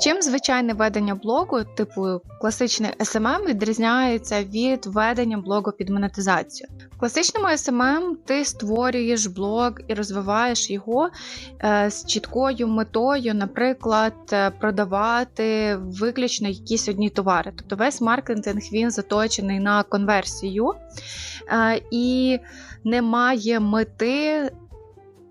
Чим звичайне ведення блогу, типу класичний SMM, відрізняється від ведення блогу під монетизацію? В класичному SMM ти створюєш блог і розвиваєш його е, з чіткою метою, наприклад, е, продавати виключно якісь одні товари. Тобто весь маркетинг він заточений на конверсію е, і немає мети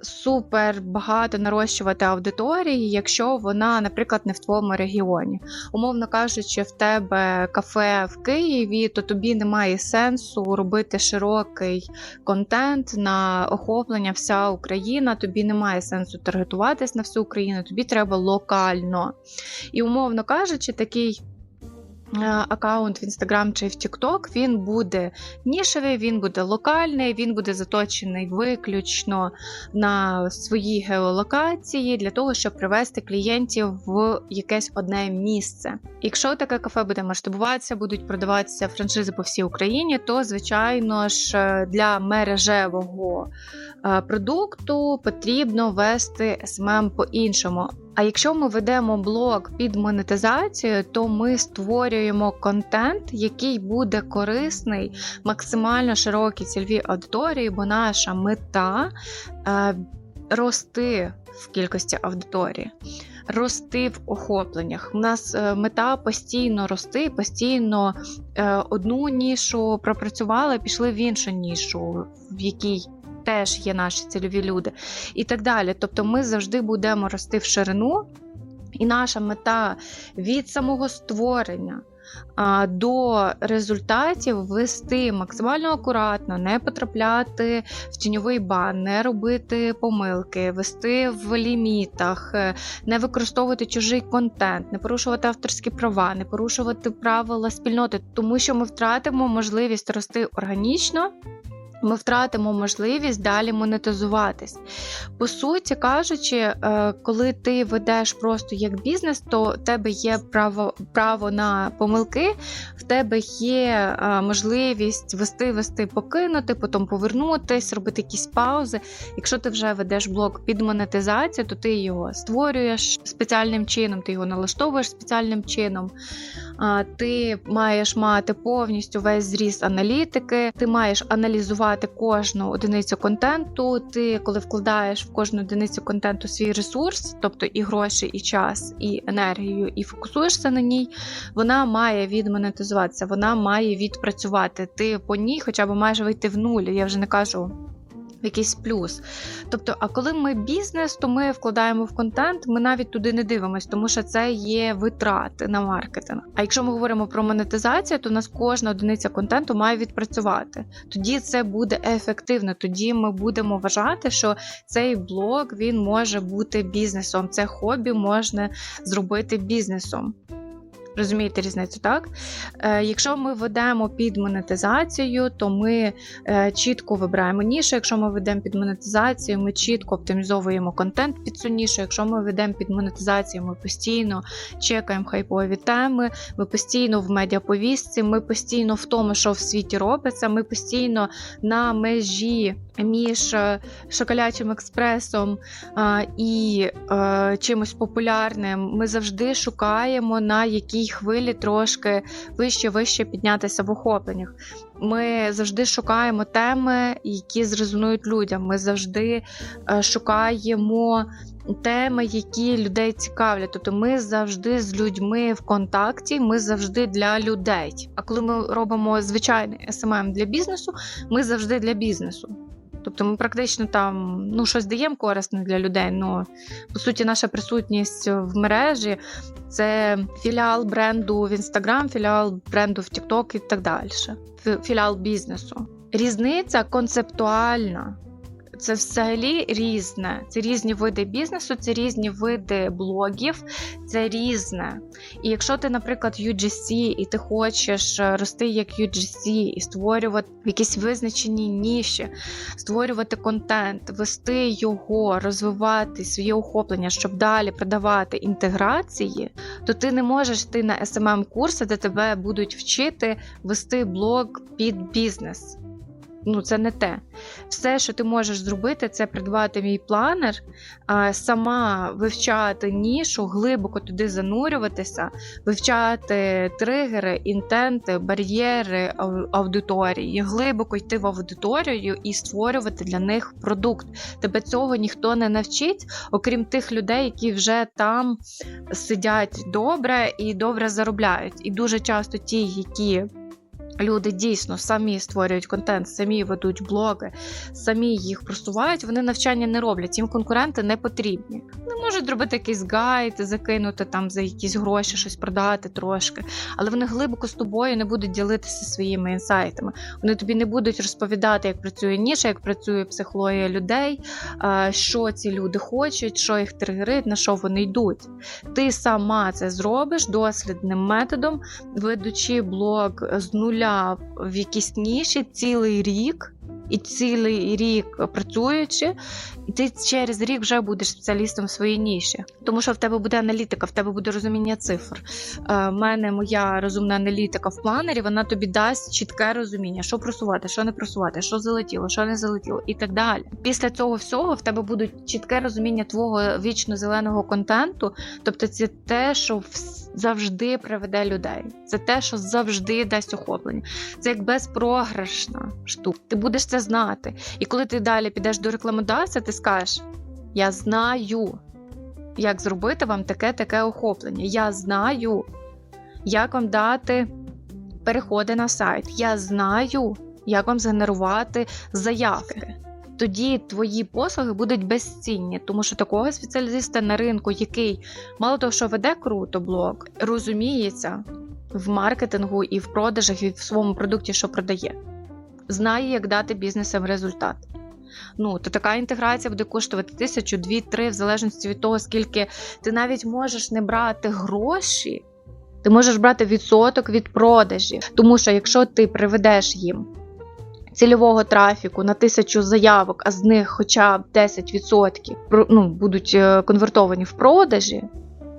супер багато нарощувати аудиторії, якщо вона, наприклад, не в твоєму регіоні. Умовно кажучи, в тебе кафе в Києві, то тобі немає сенсу робити широкий контент на охоплення вся Україна. Тобі немає сенсу таргетуватись на всю Україну, тобі треба локально. І умовно кажучи, такий. Е, аккаунт в Instagram чи в TikTok, він буде нішевий, він буде локальний, він буде заточений виключно на свої геолокації для того, щоб привести клієнтів в якесь одне місце. Якщо таке кафе буде масштабуватися, будуть продаватися франшизи по всій Україні, то звичайно ж е, для мережевого е, продукту потрібно вести SMM по-іншому. А якщо ми ведемо блог під монетизацію, то ми створюємо контент, який буде корисний максимально широкій цільовій аудиторії, бо наша мета е, рости в кількості аудиторії. Рости в охопленнях. У нас е, мета постійно рости, постійно е, одну нішу пропрацювали, пішли в іншу нішу, в якій теж є наші цільові люди, і так далі. Тобто, ми завжди будемо рости в ширину, і наша мета від самого створення. До результатів вести максимально акуратно, не потрапляти в тіньовий бан, не робити помилки, вести в лімітах, е, не використовувати чужий контент, не порушувати авторські права, не порушувати правила спільноти, тому що ми втратимо можливість рости органічно ми втратимо можливість далі монетизуватись. По суті кажучи, е, коли ти ведеш просто як бізнес, то в тебе є право право на помилки, в тебе є е, можливість вести, вести, покинути, потім повернутись, робити якісь паузи. Якщо ти вже ведеш блок під монетизацію, то ти його створюєш спеціальним чином, ти його налаштовуєш спеціальним чином. Ти маєш мати повністю весь зріз аналітики, ти маєш аналізувати вкладати кожну одиницю контенту. Ти, коли вкладаєш в кожну одиницю контенту свій ресурс, тобто і гроші, і час, і енергію, і фокусуєшся на ній, вона має відмонетизуватися, вона має відпрацювати. Ти по ній хоча б маєш вийти в нуль. Я вже не кажу якийсь плюс. Тобто, а коли ми бізнес, то ми вкладаємо в контент, ми навіть туди не дивимося, тому що це є витрати на маркетинг. А якщо ми говоримо про монетизацію, то у нас кожна одиниця контенту має відпрацювати. Тоді це буде ефективно. Тоді ми будемо вважати, що цей блог він може бути бізнесом. Це хобі можна зробити бізнесом. Розумієте різницю, так? Е, Якщо ми ведемо під монетизацію, то ми е, чітко вибираємо нішу. Якщо ми ведемо під монетизацію, ми чітко оптимізовуємо контент під цю нішу. Якщо ми ведемо під монетизацію, ми постійно чекаємо хайпові теми, ми постійно в медіаповістці, ми постійно в тому, що в світі робиться, ми постійно на межі між е, шоколячим експресом а, і е, чимось популярним. Ми завжди шукаємо на якій хвилі трошки вище вище піднятися в охопленнях. Ми завжди шукаємо теми, які зрезонують людям. Ми завжди е, шукаємо. Теми, які людей цікавлять, тобто ми завжди з людьми в контакті, ми завжди для людей. А коли ми робимо звичайний SMM для бізнесу, ми завжди для бізнесу. Тобто ми практично там ну, щось даємо корисне для людей. Ну, По суті, наша присутність в мережі це філіал бренду в Інстаграм, філіал бренду в Тікток і так далі. Філіал бізнесу. Різниця концептуальна це взагалі різне. Це різні види бізнесу, це різні види блогів, це різне. І якщо ти, наприклад, UGC, і ти хочеш рости як UGC і створювати якісь визначені ніші, створювати контент, вести його, розвивати своє охоплення, щоб далі продавати інтеграції, то ти не можеш йти на smm курси де тебе будуть вчити вести блог під бізнес. Ну, це не те. Все, що ти можеш зробити, це придбати мій планер, сама вивчати нішу, глибоко туди занурюватися, вивчати тригери, інтенти, бар'єри аудиторії, глибоко йти в аудиторію і створювати для них продукт. Тебе цього ніхто не навчить, окрім тих людей, які вже там сидять добре і добре заробляють. І дуже часто ті, які люди дійсно самі створюють контент, самі ведуть блоги, самі їх просувають, вони навчання не роблять. Їм конкуренти не потрібні. Вони можуть зробити якийсь гайд, закинути там за якісь гроші, щось продати трошки, але вони глибоко з тобою не будуть ділитися своїми інсайтами. Вони тобі не будуть розповідати, як працює ніша, як працює психологія людей, що ці люди хочуть, що їх тригерить, на що вони йдуть. Ти сама це зробиш дослідним методом, ведучи блог з нуля в якійсь ніші цілий рік. І цілий рік працюючи, і ти через рік вже будеш спеціалістом в своїй ніші. Тому що в тебе буде аналітика, в тебе буде розуміння цифр. Е, мене моя розумна аналітика в планері, вона тобі дасть чітке розуміння, що просувати, що не просувати, що залетіло, що не залетіло, і так далі. Після цього всього в тебе буде чітке розуміння твого вічно зеленого контенту. Тобто, це те, що завжди приведе людей. Це те, що завжди дасть охоплення. Це як безпрограшна штука. Ти будеш це знати. І коли ти далі підеш до рекламодавця, ти скажеш: Я знаю, як зробити вам таке таке охоплення. Я знаю, як вам дати переходи на сайт. Я знаю, як вам згенерувати заявки. Тоді твої послуги будуть безцінні, тому що такого спеціаліста на ринку, який мало того, що веде круто блог, розуміється в маркетингу і в продажах, і в своєму продукті, що продає, знає, як дати бізнесам результат. Ну, то така інтеграція буде коштувати тисячу, дві, три, в залежності від того, скільки ти навіть можеш не брати гроші, ти можеш брати відсоток від продажів. Тому що якщо ти приведеш їм цільового трафіку на тисячу заявок, а з них хоча б 10% ну, будуть е, конвертовані в продажі,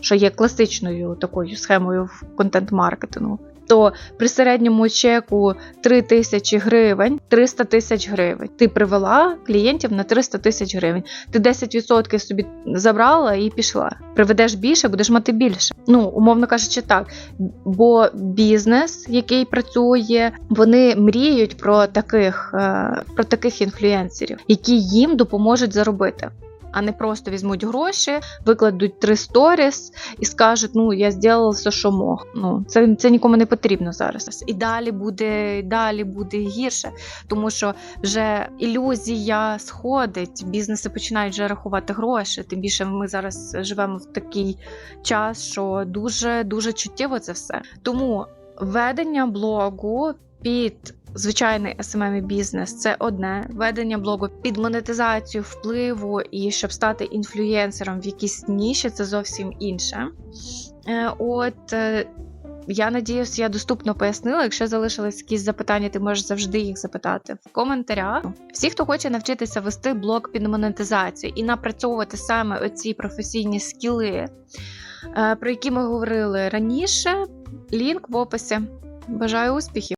що є класичною такою схемою в контент-маркетингу, то при середньому чеку 3 тисячі гривень, 300 тисяч гривень. Ти привела клієнтів на 300 тисяч гривень. Ти 10% собі забрала і пішла. Приведеш більше, будеш мати більше. Ну, умовно кажучи, так. Бо бізнес, який працює, вони мріють про таких, е, про таких інфлюенсерів, які їм допоможуть заробити. А не просто візьмуть гроші, викладуть три сторіс і скажуть: ну я зробила все, що мог. Ну це, це нікому не потрібно зараз. І далі буде, і далі буде гірше, тому що вже ілюзія сходить, бізнеси починають вже рахувати гроші. Тим більше ми зараз живемо в такий час, що дуже дуже чуттєво це все. Тому ведення блогу під звичайний SMM бізнес це одне. Ведення блогу під монетизацію впливу і щоб стати інфлюєнсером в якійсь ніші, це зовсім інше. Е, От. е, Я надіюсь, я доступно пояснила. Якщо залишились якісь запитання, ти можеш завжди їх запитати в коментарях. Всі, хто хоче навчитися вести блог під монетизацію і напрацьовувати саме оці професійні скіли, е, про які ми говорили раніше, лінк в описі. Бажаю успіхів!